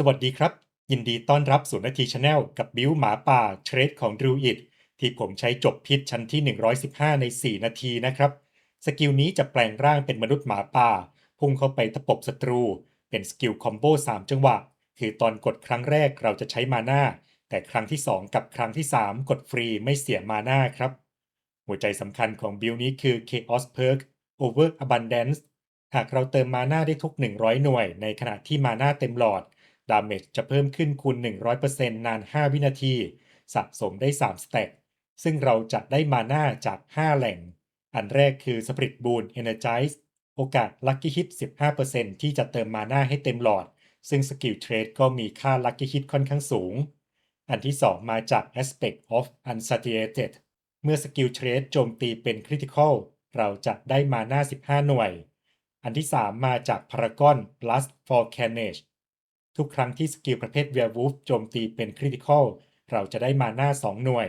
สวัสดีครับ ยินดีต้อนรับสู่นาทีชาแนลกับบิวหมาป่าเทรดของดรูอิดที่ผมใช้จบพิษชั้นที่ 115 ใน 4 นาทีนะครับ สกิลนี้จะแปลงร่างเป็นมนุษย์หมาป่า พุ่งเข้าไปตะปบศัตรู เป็นสกิลคอมโบ 3 จังหวะ คือตอนกดครั้งแรกเราจะใช้มานาแต่ครั้งที่ 2 กับครั้งที่ 3 กดฟรีไม่เสียมานาครับ หัวใจสำคัญของบิลนี้คือ Chaos Perk Over Abundance หากเราเติมมานาได้ทุก 100 หน่วย ในขณะที่มานาเต็มหลอด ดาเมจจะเพิ่มขึ้นคูณ 100%นาน 5 วินาที สะสมได้ 3 สเต็กซึ่งเราจะได้มาหน้าจาก 5 แหล่ง อันแรกคือ Spirit Boon Energize โอกาส Lucky Hit 15%ที่จะเติมมาหน้าให้เต็มหลอด ซึ่งสกิลเทรดก็มีค่า Lucky Hit ค่อนข้างสูง อันที่ 2 มาจาก Aspect of Unsatiated เมื่อสกิลเทรดโจมตีเป็นคริติคอลเราจะได้มาหน้า 15 หน่วย อันที่ 3 มาจาก Paragon Lust for Carnage ทุกครั้งที่สกิลประเภท Werewolf โจมตีเป็นคริติคอลเราจะได้มาหน้า 2 หน่วย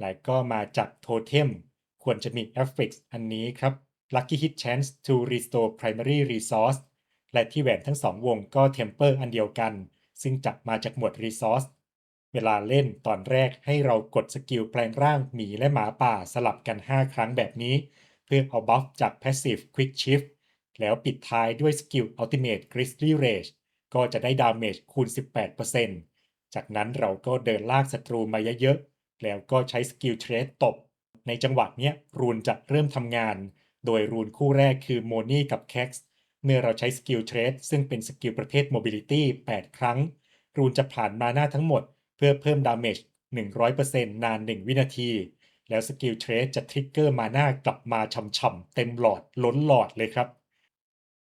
และก็มาจากโทเทมควรจะมี a f f i x อันนี้ครับ Lucky Hit Chance to Restore Primary Resource และที่แหวนทั้ง2วงก็ Temper อันเดียวกัน ซึ่งจับมาจากหมวด Resource เวลาเล่นตอนแรกให้เรากดสกิลแปลงร่างหมีและหมาป่าสลับกัน 5 ครั้งแบบนี้ เพื่อเอาบัฟจาก Passive Quick Shift แล้วปิดท้ายด้วยสกิล Ultimate Grizzly Rage ก็จะได้ดาเมจคูณ 18%จากนั้นเราก็เดินลากศัตรูมาเยอะๆ แล้วก็ใช้สกิลเทรดตบ ในจังหวะเนี้ยรูนจะเริ่มทำงาน โดยรูนคู่แรกคือโมนี่กับแค็กซ์เมื่อเราใช้สกิลเทรดซึ่งเป็นสกิลประเภท Mobility 8ครั้ง รูนจะผ่านมาหน้าทั้งหมด เพื่อเพิ่มดาเมจ100%นาน 1 วินาที แล้วสกิลเทรดจะทริกเกอร์มาหน้ากลับมาฉ่ำๆเต็มหลอดล้นหลอดเลยครับ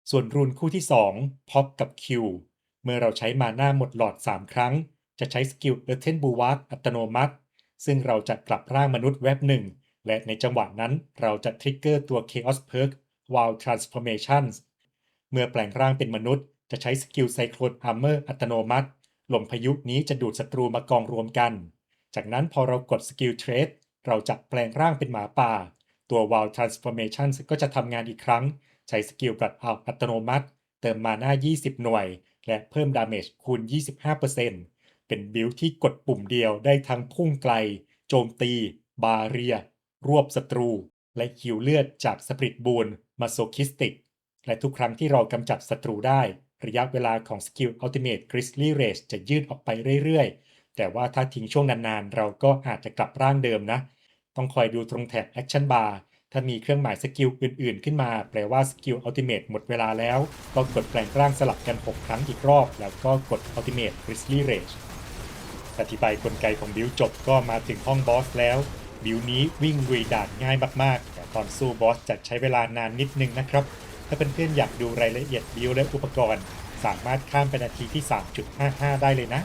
ส่วนรูนคู่ที่2 Pop กับ Q เมื่อเราใช้มาน้าหมดหลอด 3 ครั้ง จะใช้สกิล e a r t h e n b u w a r อัตโนมัติ ซึ่งเราจะกลับร่างมนุษย์แวบหนึ่ง และในจังหวะนั้นเราจะทริกเกอร์ตัว Chaos Perk Wild Transformations เมื่อแปลงร่างเป็นมนุษย์ จะใช้สกิล Cyclone Armor อัตโนมัติลมพายุนี้จะดูดศัตรูมากองรวมกัน จากนั้นพอเรากดสกิลเทรดเราจะแปลงร่างเป็นหมาป่า ตัว Wild Transformation ก็จะทำงานอีกครั้ง ใช้สกิลบลัดเอาอัตโนมัติ เติมมาหน้า 20 หน่วย และเพิ่มดาเมจคูณ 25%เป็นบิลที่กดปุ่มเดียวได้ทั้งพุ่งไกล โจมตี บาเรีย รวบศัตรู และคิวเลือดจากสปริตบูนมาโซคิสติก และทุกครั้งที่เรากำจัดศัตรูได้ ระยะเวลาของสกิลอัลติเม e กริสลี่เรสจะยืดออกไปเรื่อยๆ แต่ว่าถ้าทิ้งช่วงนานๆ เราก็อาจจะกลับร่างเดิมนะ ต้องคอยดูตรงแถบแอคชั่นบาร์ ถ้ามีเครื่องหมายสกิลอื่นๆ ขึ้นมา แปลว่าสกิลอัลติเม e หมดเวลาแล้ว ก็กดแปลงร่างสลับกัน 6 ครั้งอีกรอบ แล้วก็กดอัลติเม e กริสลี่เรสอธิบายกลไกของบิลจบก็มาถึงห้องบอสแล้ว บิลนี้วิ่งลุยด่านง่ายมากๆ แต่ตอนสู้บอสจะใช้เวลานานนิดนึงนะครับ ถ้าเพื่อนๆอยากดูรายละเอียดบิลและอุปกรณ์ สามารถข้ามไปนาทีที่ 3.55 ได้เลยนะ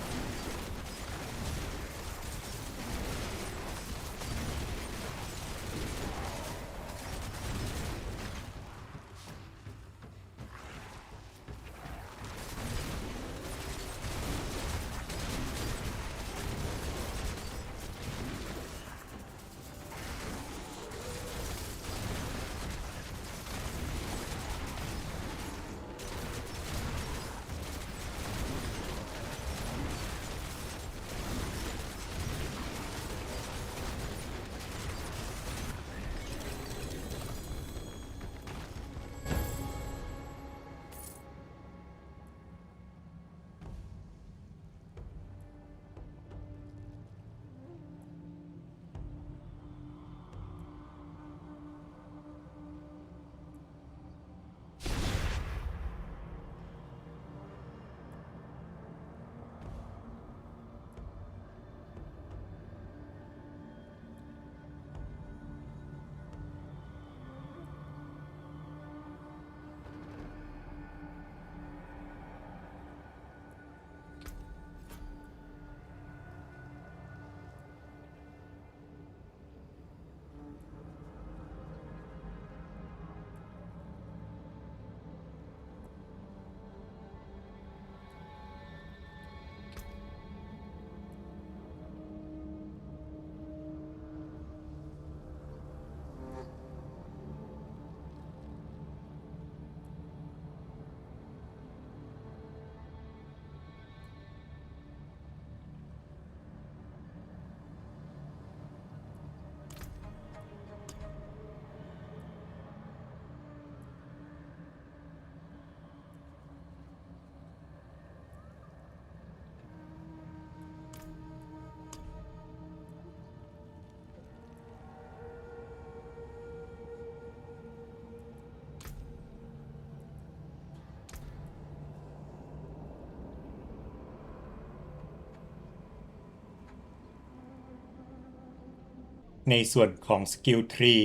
ในส่วนของสกิลทรี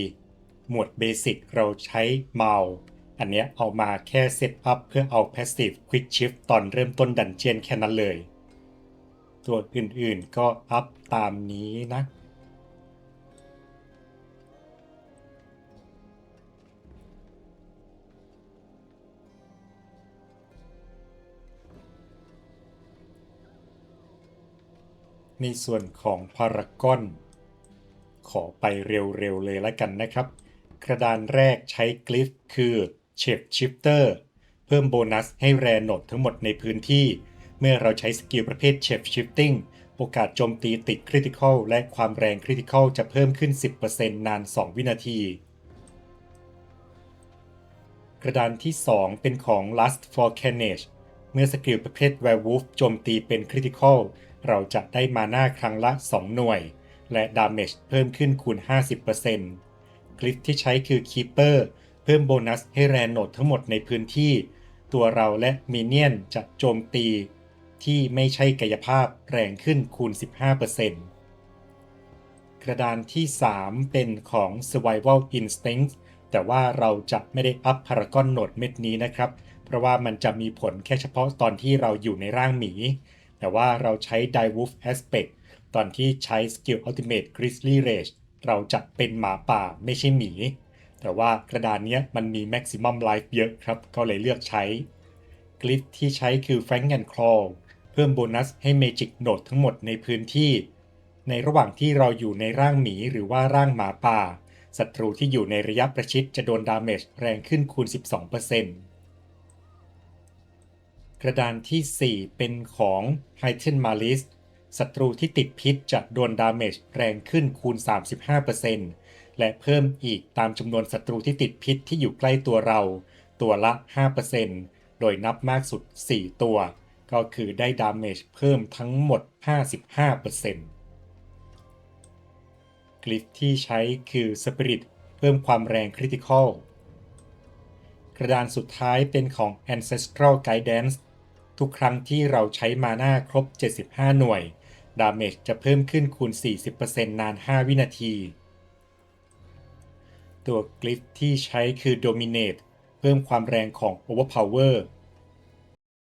หมวดเบสิกเราใช้เมาส์อันเนี้ยเอามาแค่เซตอัพเพื่อเอา Passive Quick Shift ตอนเริ่มต้นดันเจียนแค่นั้นเลย ตัวอื่นๆก็อัพตามนี้นะ ในส่วนของพารากอน ขอไปเร็วๆเลยแล้วกันนะครับ กระดานแรกใช้กลิฟคือ Shape Shifter เพิ่มโบนัสให้แรโนดทั้งหมดในพื้นที่ เมื่อเราใช้สกิลประเภท Shape Shifting โอกาสโจมตีติดคริติคอลและความแรงคริติคอลจะเพิ่มขึ้น 10%นาน 2 วินาที กระดานที่ 2 เป็นของ Lust for Carnage เมื่อสกิลประเภท Werewolf โจมตีเป็นคริติคอลเราจะได้มาหน้าครั้งละ 2 หน่วย และดาเมจเพิ่มขึ้นคูณ 50%คลิปที่ใช้คือ Keeper เพิ่มโบนัสให้แรนโนดทั้งหมดในพื้นที่ ตัวเราและมินเนี่ยนจะโจมตี ที่ไม่ใช่กายภาพแรงขึ้นคูณ 15%กระดานที่ 3 เป็นของ Survival Instinct แต่ว่าเราจะไม่ได้อัพพารากอนโนดเม็ดนี้นะครับ เพราะว่ามันจะมีผลแค่เฉพาะตอนที่เราอยู่ในร่างหมี แต่ว่าเราใช้ Die Wolf Aspect ตอนที่ใช้สกิล Ultimate Grizzly Rage เราจะเป็นหมาป่าไม่ใช่หมี แต่ว่ากระดานนี้มันมี Maximum Life เยอะครับ ก็เลยเลือกใช้กลิฟที่ใช้คือ Frank and Claw เพิ่มโบนัสให้ Magic Node ทั้งหมดในพื้นที่ ในระหว่างที่เราอยู่ในร่างหมีหรือว่าร่างหมาป่าศัตรูที่อยู่ในระยะประชิดจะโดนดาเมจแรงขึ้นคูณ 12%กระดานที่ 4 เป็นของ h i t e n Malice ศัตรูที่ติดพิษจะโดนดาเมจแรงขึ้นคูณ 35%และเพิ่มอีกตามจำนวนศัตรูที่ติดพิษที่อยู่ใกล้ตัวเรา ตัวละ 5%โดยนับมากสุด 4 ตัว ก็คือได้ดาเมจเพิ่มทั้งหมด 55%กลิฟที่ใช้คือ Spirit เพิ่มความแรงคริติคอลกระดานสุดท้ายเป็นของ Ancestral Guidance ทุกครั้งที่เราใช้มาน้าครบ 75 หน่วย ดาเมจจะเพิ่มขึ้นคูณ 40%นาน 5 วินาที ตัวกลิฟที่ใช้คือ Dominate เพิ่มความแรงของ Overpower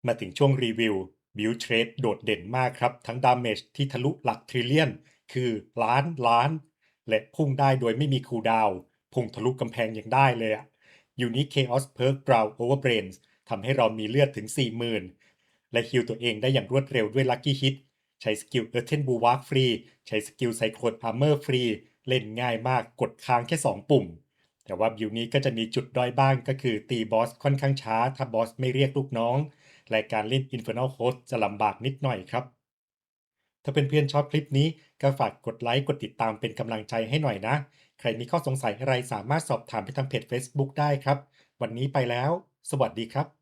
มาถึงช่วงรีวิว Build Trade โดดเด่นมากครับ ทั้งดาเมจที่ทะลุหลักทริลเลียน คือล้านล้าน และพุ่งได้โดยไม่มีคูดาว พุ่งทะลุกำแพงยังได้เลยอะ Unique Chaos Perk Brown Overbrains ทำให้เรามีเลือดถึง 40,000 และฮิลตัวเองได้อย่างรวดเร็วด้วย Lucky Hit ใช้สกิล Earthen Bulwark ฟรี ใช้สกิล Cyclone Armor ฟรี เล่นง่ายมากกดค้างแค่ 2 ปุ่ม แต่ว่าบิวนี้ก็จะมีจุดด้อยบ้างก็คือตีบอสค่อนข้างช้า ถ้าบอสไม่เรียกลูกน้อง และการเล่น Infernal Host จะลำบากนิดหน่อยครับ ถ้าเพื่อนๆชอบคลิปนี้ก็ฝากกดไลค์กดติดตามเป็นกำลังใจให้หน่อยนะ ใครมีข้อสงสัยอะไรสามารถสอบถามไปทางเพจ Facebook ได้ครับ วันนี้ไปแล้ว สวัสดีครับ